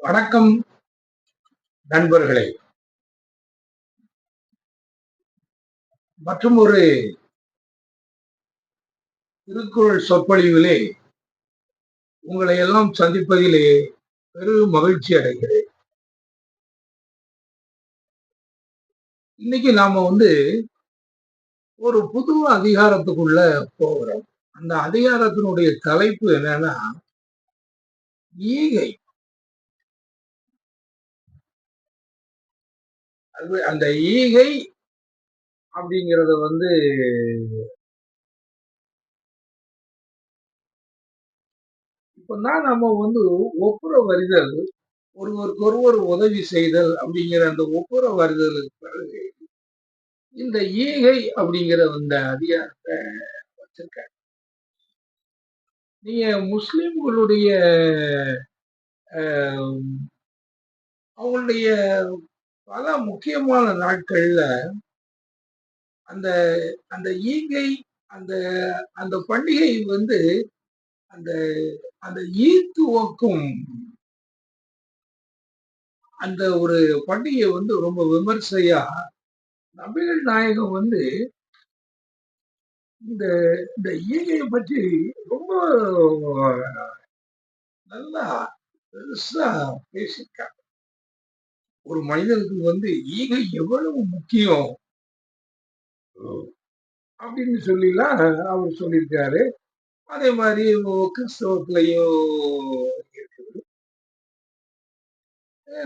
வணக்கம் நண்பர்களே. மற்றும் ஒரு திருக்குறள் சொற்பொழிவிலே உங்களை எல்லாம் சந்திப்பதிலே பெரும் மகிழ்ச்சி அடைகிறேன். இன்னைக்கு நாம வந்து ஒரு புது அதிகாரத்துக்குள்ள போகிறோம். அந்த அதிகாரத்தினுடைய தலைப்பு என்னன்னா ஈகை. அது அந்த ஈகை அப்படிங்கிறத வந்து இப்பதான் நம்ம வந்து ஒப்புற வருதல் ஒருவருக்கு ஒருவர் உதவி செய்தல் அப்படிங்கிற அந்த ஒப்புற வருதலுக்கு பிறகு இந்த ஈகை அப்படிங்கிற அந்த அதிகாரத்தை வச்சிருக்காங்க நீங்க முஸ்லிம்களுடைய அவங்களுடைய பல முக்கியமான நாட்கள்ல அந்த அந்த ஈகை அந்த அந்த பண்டிகை வந்து அந்த அந்த ஈத்துவக்கும் அந்த ஒரு பண்டிகை வந்து ரொம்ப விமர்சையா நபிகள் நாயகம் வந்து இந்த இந்த ஈகையை பற்றி ரொம்ப நல்லா பெருசா பேசியிருக்காங்க. ஒரு மனிதனுக்கு வந்து ஈகை எவ்வளவு முக்கியம்? அப்படின்னு சொல்லிலாம் அவர் சொல்லியிருக்காரு. அதே மாதிரி கிறிஸ்தவத்திலையும் இருக்குது.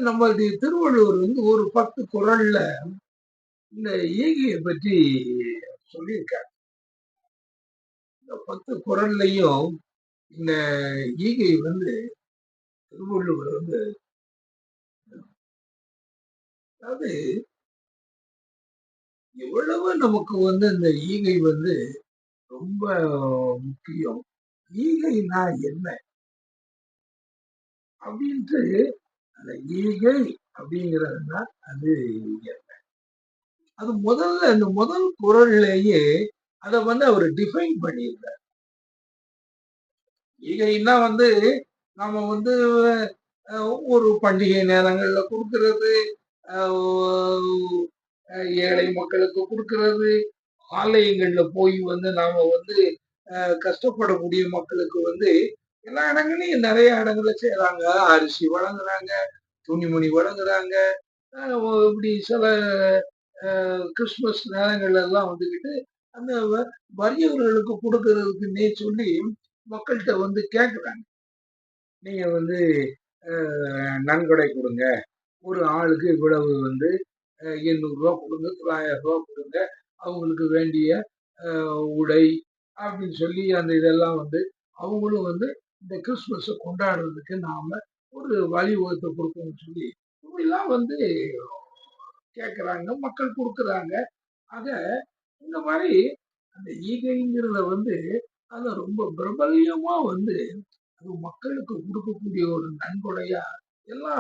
நம்மளுடைய திருவள்ளுவர் வந்து ஒரு பத்து குரல்ல இந்த ஈகையை பற்றி சொல்லியிருக்காரு. இந்த பத்து குரல்லையும் இந்த ஈகை வந்து திருவள்ளுவர் வந்து அதாவது எவ்வளவு நமக்கு வந்து இந்த ஈகை வந்து ரொம்ப முக்கியம். ஈகைனா என்ன? அப்படின்ட்டு அந்த ஈகை அப்படிங்கிறதுனா அது என்ன? அது முதல்ல அந்த முதல் குரல்லேயே அதை வந்து அவர் டிஃபைன் பண்ணியிருந்தார். ஈகைன்னா வந்து நாம வந்து ஒரு பண்டிகை நேரங்கள்ல கொடுக்கறது ஏழை மக்களுக்கு கொடுக்கறது. ஆலயங்கள்ல போய் வந்து நாம வந்து கஷ்டப்படக்கூடிய மக்களுக்கு வந்து எல்லா இடங்களையும் நிறைய இடங்களை செய்யறாங்க அரிசி வழங்குறாங்க துணிமணி வழங்குறாங்க. இப்படி சில கிறிஸ்மஸ் நேரங்கள்ல எல்லாம் வந்துக்கிட்டு அந்த வறியவர்களுக்கு கொடுக்கறதுக்குன்னே சொல்லி மக்கள்கிட்ட வந்து கேட்குறாங்க நீங்க வந்து நன்கொடை கொடுங்க. ஒரு ஆளுக்கு இவ்வளவு வந்து எண்ணூறுரூவா கொடுங்க தொள்ளாயிரம் ரூபா கொடுங்க அவங்களுக்கு வேண்டிய உடை அப்படின்னு சொல்லி அந்த இதெல்லாம் வந்து அவங்களும் வந்து இந்த கிறிஸ்மஸை கொண்டாடுறதுக்கு நாம் ஒரு வழிவகுத்தை கொடுக்கணும்னு சொல்லி இப்படிலாம் வந்து கேட்குறாங்க மக்கள் கொடுக்குறாங்க. ஆக இந்த மாதிரி அந்த ஈகைங்கிறத வந்து அதை ரொம்ப பிரபலியமாக வந்து அது மக்களுக்கு கொடுக்கக்கூடிய ஒரு நன்கொடையாக எல்லா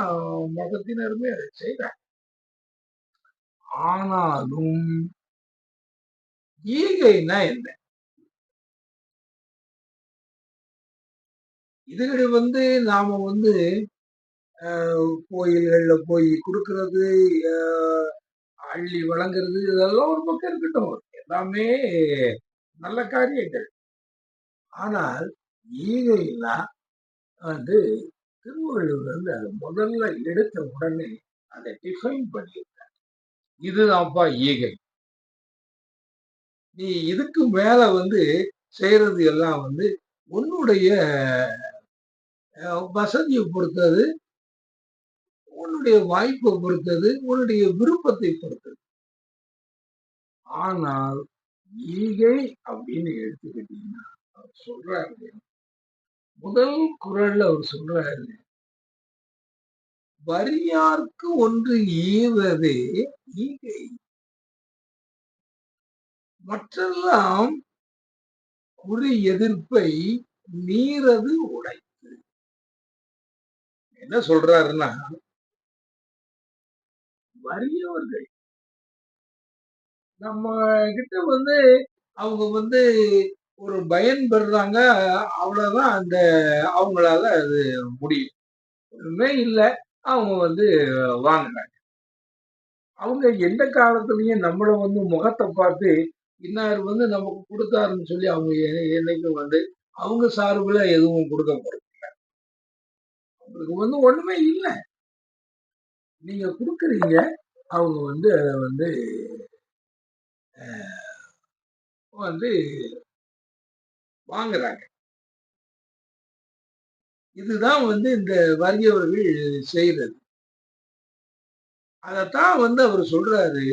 மதத்தினருமே அதை செய்றாங்க ஆனாலும் ஈகைனா என்ன? இதுகளை வந்து நாம வந்து கோயில்கள்ல போய் கொடுக்கறது அள்ளி வழங்குறது இதெல்லாம் ஒரு பக்கம் இருக்கட்டும். எல்லாமே நல்ல காரியங்கள். ஆனால் ஈகைனா வந்து திருவள்ளுவர் வந்து அதை முதல்ல எடுத்த உடனே அதை டிஃபைன் பண்ணியிருக்காங்க இதுதான்ப்பா ஈகை. நீ இதுக்கு மேல வந்து செய்யறது எல்லாம் வந்து உன்னுடைய வசதியை பொறுத்தது உன்னுடைய வாய்ப்பை பொறுத்தது உன்னுடைய விருப்பத்தை பொறுத்தது. ஆனால் ஈகை அப்படின்னு எடுத்துக்கிட்டீங்கன்னா அவர் சொல்றாரு முதல் குரல்ல அவர் சொல்றாரு வரியார்க்கு ஒன்று ஈவதே ஈகை. மற்றெல்லாம் குறி எதிர்ப்பை நீரது உடைத்து. என்ன சொல்றாருன்னா வறியவர்கள் நம்ம கிட்ட வந்து அவங்க வந்து ஒரு பயன் பெறுறாங்க அவ்வளவுதான் அந்த அவங்களால அது முடியும். ஒன்றுமே இல்லை அவங்க வந்து வாங்கினாங்க. அவங்க எந்த காலத்திலயும் நம்மளை வந்து முகத்தை பார்த்து, இன்னார் வந்து நமக்கு கொடுத்தாருன்னு சொல்லி அவங்க என்னைக்கும் வந்து அவங்க சார்பில் எதுவும் கொடுக்க போறதில்ல. அவங்களுக்கு வந்து ஒண்ணுமே இல்லை. நீங்க கொடுக்குறீங்க அவங்க வந்து அதை வந்து வந்து வாங்குறாங்க. இதுதான் வந்து இந்த வறியவர்கள் செய்யறது அதத்தான் வந்து அவர் சொல்றாரு.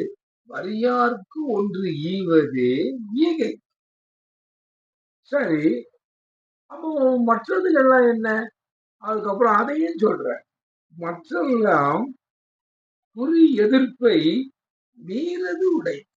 வரியார்க்கு ஒன்று ஈவதே ஈகை." சரி. அப்போ மற்றதுகள்லாம் என்ன? அதுக்கப்புறம் அதையும் சொல்ற மற்றெல்லாம் குறி எதிர்ப்பை மீறது உடை.